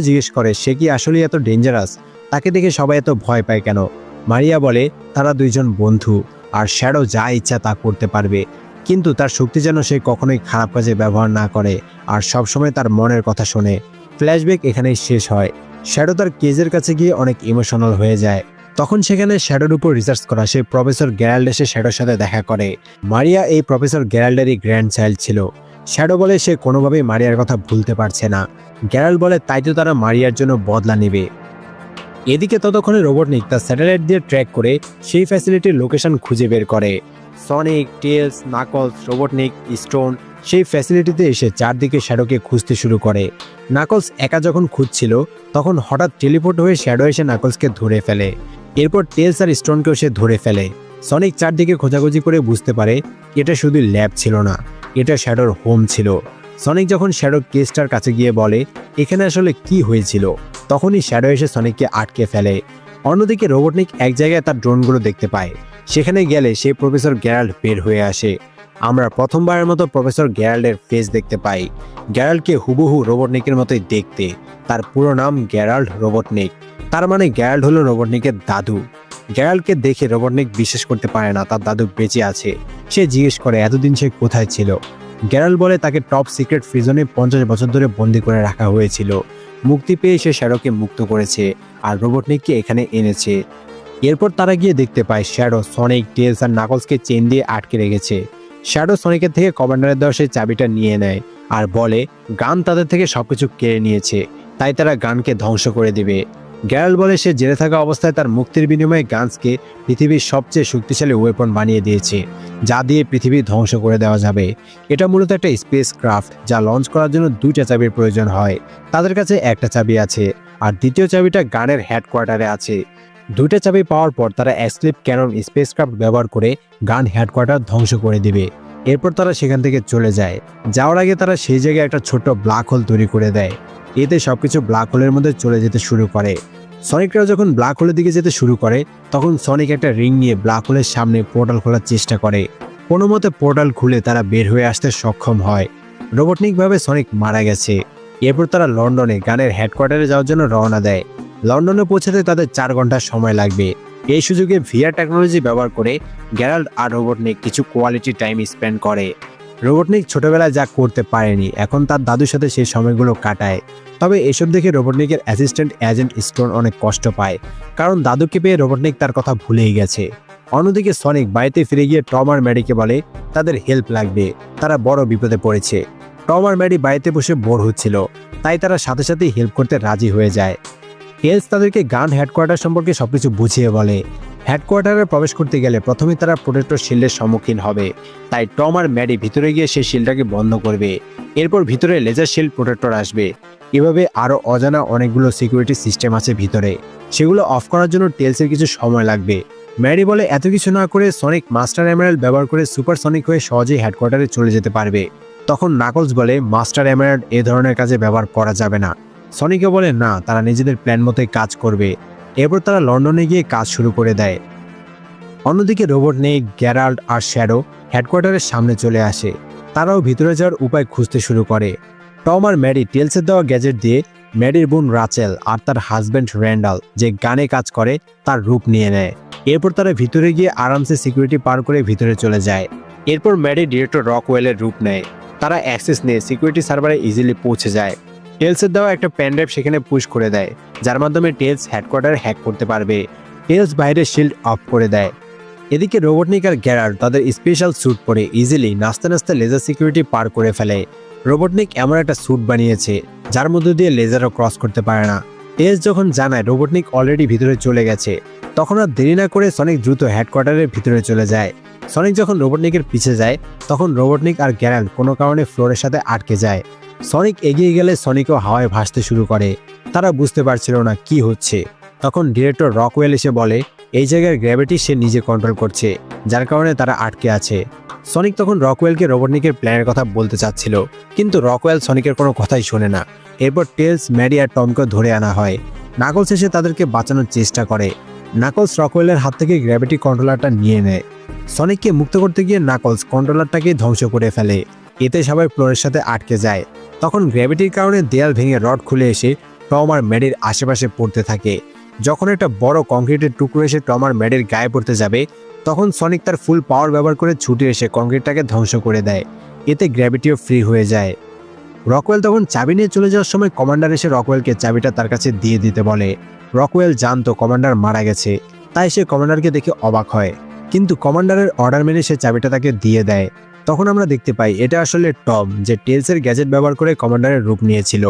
জিজ্ঞেস করে, সে কি আসলে এত ডেঞ্জারাস তাকে দেখে সবাই এত ভয় পায় কেন? মারিয়া বলে, তারা দুইজন বন্ধু, আর শ্যাডো যা ইচ্ছা তা করতে পারবে। কিন্তু তার শক্তি যেন সে কখনোই খারাপ কাজে ব্যবহার না করে, আর সবসময় তার মনের কথা শোনে। ফ্ল্যাশব্যাক এখানেই শেষ হয়। শ্যাডো তার কেজের কাছে গিয়ে অনেক ইমোশনাল হয়ে যায়। তখন সেখানে শ্যাডোর উপর রিসার্চ করা সে প্রফেসর গ্যারাল্ড এসে শ্যাডোর সাথে দেখা করে। মারিয়া এই প্রফেসর গ্যারাল্ডেরই গ্র্যান্ড চাইল্ড ছিল। শ্যাডো বলে সে কোনোভাবেই মারিয়ার কথা ভুলতে পারছে না। গ্যারাল বলে, তাই তো তারা মারিয়ার জন্য বদলা নেবে। এদিকে ততক্ষণে রোবটনিক তার স্যাটেলাইট দিয়ে ট্র্যাক করে সেই ফ্যাসিলিটির লোকেশন খুঁজে বের করে। Sonic Tails Knuckles Robotnik Stone সেই ফ্যাসিলিটিতে এসে চারদিকে শ্যাডোকে খুঁজতে শুরু করে। নাকলস একা যখন খুঁজছিল, তখন হঠাৎ টেলিপোর্ট হয়ে শ্যাডো এসে নাকলসকে ধরে ফেলে। এরপর টেলস আর স্টোনকেও সে ধরে ফেলে। সনিক চারদিকে খোঁজাখুঁজি করে বুঝতে পারে, এটা শুধু ল্যাব ছিল না। এটা শ্যাডোর হোম ছিল। সনিক যখন শ্যাডো কেসটার কাছে গিয়ে বলে, এখানে আসলে কি হয়েছিল? তখনই শ্যাডো এসে সনিককে আটকে ফেলে। অন্যদিকে রোবটনিক এক জায়গায় তার ড্রোনগুলো দেখতে পায়। সেখানে গেলে সে প্রফেসর গ্যারাল্ড বের হয়ে আসে। আমরা প্রথমবারের মতো প্রফেসর গ্যারাল্ডের ফেস দেখতে পাই। গ্যারাল্ডকে হুবহু রোবটনিকের মতোই দেখতে। তার পুরো নাম গ্যারাল্ড রোবটনিক। তার মানে গ্যারাল্ড হলো রোবটনিকের দাদু। গ্যারাল্ডকে দেখে রোবটনিক বিশ্বাস করতে পারে না, তার দাদু বেঁচে আছে। সে জিজ্ঞেস করে, এতদিন সে কোথায় ছিল? গ্যারাল বলে, তাকে টপ সিক্রেট ফ্রিজনে পঞ্চাশ বছর ধরে বন্দি করে রাখা হয়েছিল। মুক্তি পেয়ে সে শ্যারোকে মুক্ত করেছে আর রোবটনিককে এখানে এনেছে। এরপর তারা গিয়ে দেখতে পায়, শ্যাডো, সনিক, টেলস আর নাকলসকে চেন দিয়ে আটকে রেখেছে। শ্যাডো সনিকের থেকে কমান্ডারের দেওয়া সেই চাবিটা নিয়ে নেয় আর বলে, গান তাদের থেকে সবকিছু কেড়ে নিয়েছে, তাই তারা গানকে ধ্বংস করে দিবে। গ্যারাল বলে সে জেলে থাকা অবস্থায় তার মুক্তির বিনিময়ে গানসকে পৃথিবীর সবচেয়ে শক্তিশালী ওয়েপন বানিয়ে দিয়েছে, যা দিয়ে পৃথিবী ধ্বংস করে দেওয়া যাবে। এটা মূলত একটা স্পেস ক্রাফট যা লঞ্চ করার জন্য দুইটা চাবির প্রয়োজন হয়। তাদের কাছে একটা চাবি আছে, আর দ্বিতীয় চাবিটা গানের হেডকোয়ার্টারে আছে। দুইটা চাবি পাওয়ার পর তারা এক্সক্লিপ ক্যানন স্পেস ক্রাফট ব্যবহার করে গান হেডকোয়ার্টার ধ্বংস করে দিবে। এরপর তারা সেখান থেকে চলে যায়। যাওয়ার আগে তারা সেই জায়গায় একটা ছোট্ট ব্ল্যাক হোল তৈরি করে দেয়। এতে সবকিছু ব্ল্যাক হোলের মধ্যে চলে যেতে শুরু করে। সনিকরা যখন ব্ল্যাক হোলের দিকে যেতে শুরু করে, তখন সনিক একটা রিং নিয়ে ব্ল্যাক হোলের সামনে পোর্টাল খোলার চেষ্টা করে। কোনো মতে পোর্টাল খুলে তারা বের হয়ে আসতে সক্ষম হয়। রোবটনিকভাবে সনিক মারা গেছে। এরপর তারা লন্ডনে গানের হেডকোয়ার্টারে যাওয়ার জন্য রওনা দেয়। লন্ডনে পৌঁছাতে তাদের চার ঘণ্টা সময় লাগবে। এই সুযোগে ভিআর টেকনোলজি ব্যবহার করে গ্যারাল্ড আর রোবটনিক কিছু কোয়ালিটি টাইম স্পেন্ড করে। রোবটনিক ছোটবেলায় যা করতে পারেনি, এখন তার দাদুর সাথে সেই সময়গুলো কাটায়। তবে এসব দেখে রোবটনিকের অ্যাসিস্ট্যান্ট এজেন্ট স্টোন অনেক কষ্ট পায়, কারণ দাদুকে পেয়ে রোবটনিক তার কথা ভুলেই গেছে। অন্যদিকে সনিক বাড়িতে ফিরে গিয়ে টম আর ম্যাডিকে বলে, তাদের হেল্প লাগবে, তারা বড় বিপদে পড়েছে। টম আর ম্যাডি বাড়িতে বসে বোর হচ্ছিল, তাই তারা সাথে সাথেই হেল্প করতে রাজি হয়ে যায়। হেলস তাদেরকে গান হেডকোয়ার্টার সম্পর্কে সবকিছু বুঝিয়ে বলে হেডকোয়ার্টারে প্রবেশ করতে গেলে প্রথমে তারা প্রোটেক্টর শিল্ডের সম্মুখীন হবে। তাই টম আর ম্যাডি ভিতরে গিয়ে সেই শিল্ডটাকে বন্ধ করবে। এরপর ভিতরে লেজার শিল্ড প্রোটেক্টর আসবে। এভাবে আরও অজানা অনেকগুলো সিকিউরিটি সিস্টেম আছে ভিতরে। সেগুলো অফ করার জন্য টেলসের কিছু সময় লাগবে। ম্যারি বলে, এত কিছু না করে সনিক মাস্টার এমারেল ব্যবহার করে সুপার সনিক হয়ে সহজেই হেডকোয়ার্টারে চলে যেতে পারবে। তখন নাকলস বলে, মাস্টার এমারেল্ড এ ধরনের কাজে ব্যবহার করা যাবে না। সনিকে বলে, না, তারা নিজেদের প্ল্যান মতোই কাজ করবে। এরপর তারা লন্ডনে গিয়ে কাজ শুরু করে দেয়। অন্যদিকে রোবট নেই, গ্যারাল্ড আর শ্যাডো হেডকোয়ার্টারের সামনে চলে আসে। তারাও ভিতরে যাওয়ার উপায় খুঁজতে শুরু করে। টম আর ম্যারি টেলসের দেওয়া গ্যাজেট দিয়ে ম্যারির বোন রাচেল আর তার হাজব্যান্ড র্যান্ডাল যে গানে কাজ করে, তার রূপ নিয়ে নেয়। এরপর তারা ভিতরে গিয়ে আরামসে সিকিউরিটি পার করে ভিতরে চলে যায়। এরপর ম্যারি ডিরেক্টর রকওয়েলের রূপ নেয়। তারা অ্যাক্সেস নিয়ে সিকিউরিটি সার্ভারে ইজিলি পৌঁছে যায়। টেলসের দেওয়া একটা প্যানড্রাইভ সেখানে পুশ করে দেয়, যার মাধ্যমে টেলস হেডকোয়ার্টার হ্যাক করতে পারবে। টেলস বাইরের শিল্ড অফ করে দেয়। এদিকে রোবটনিক আর গ্যারার তাদের স্পেশাল স্যুট পরে ইজিলি নাচতে নাচতে লেজার সিকিউরিটি পার করে ফেলে। রোবটনিক এমন একটা স্যুট বানিয়েছে, যার মধ্যে দিয়ে লেজারও ক্রস করতে পারে না। টেলস যখন জানায় রোবটনিক অলরেডি ভিতরে চলে গেছে, তখন আর দেরি না করে সনিক দ্রুত হেডকোয়ার্টারের ভিতরে চলে যায়। সনিক যখন রোবটনিকের পিছে যায়, তখন রোবটনিক আর গ্যারাল কোনো কারণে ফ্লোরের সাথে আটকে যায়। সনিক এগিয়ে গেলে সনিকও হাওয়ায় ভাসতে শুরু করে। তারা বুঝতে পারছিল না কি হচ্ছে। তখন ডিরেক্টর রকওয়েল এসে বলে, এই জায়গার গ্র্যাভিটি সে নিজে কন্ট্রোল করছে, যার কারণে তারা আটকে আছে। সনিক তখন রকওয়েলকে রোবটনিকের প্ল্যানের কথা বলতে চাচ্ছিল, কিন্তু রকওয়েল সনিকের কোনো কথাই শোনে না। এরপর টেলস, ম্যারি আর টমকে ধরে আনা হয়। নাকলস এসে তাদেরকে বাঁচানোর চেষ্টা করে। নাকলস রকওয়েলের হাত থেকে গ্র্যাভিটি কন্ট্রোলারটা নিয়ে নেয়। সনিককে মুক্ত করতে গিয়ে নাকলস কন্ট্রোলারটাকে ধ্বংস করে ফেলে। এতে সবাই ফ্লোরের সাথে আটকে যায়। তখন গ্র্যাভিটির কারণে দেয়াল ভেঙে রড খুলে এসে টম আর ম্যাডির আশেপাশে পড়তে থাকে। যখন একটা বড় কংক্রিটের টুকরো এসে টম আর ম্যাডির গায়ে পড়তে যাবে, তখন সনিক তার ফুল পাওয়ার ব্যবহার করে ছুটে এসে কংক্রিটটাকে ধ্বংস করে দেয়। এতে গ্র্যাভিটিও ফ্রি হয়ে যায়। রকওয়েল তখন চাবি নিয়ে চলে যাওয়ার সময় কমান্ডার এসে রকওয়েলকে চাবিটা তার কাছে দিয়ে দিতে বলে। রকওয়েল জানতো কমান্ডার মারা গেছে, তাই সে কমান্ডারকে দেখে অবাক হয়। কিন্তু কমান্ডারের অর্ডার মেনে সে চাবিটা তাকে দিয়ে দেয়। তখন আমরা দেখতে পাই এটা আসলে টম, যে টেলসের গ্যাজেট ব্যবহার করে কমান্ডারের রূপ নিয়েছিল।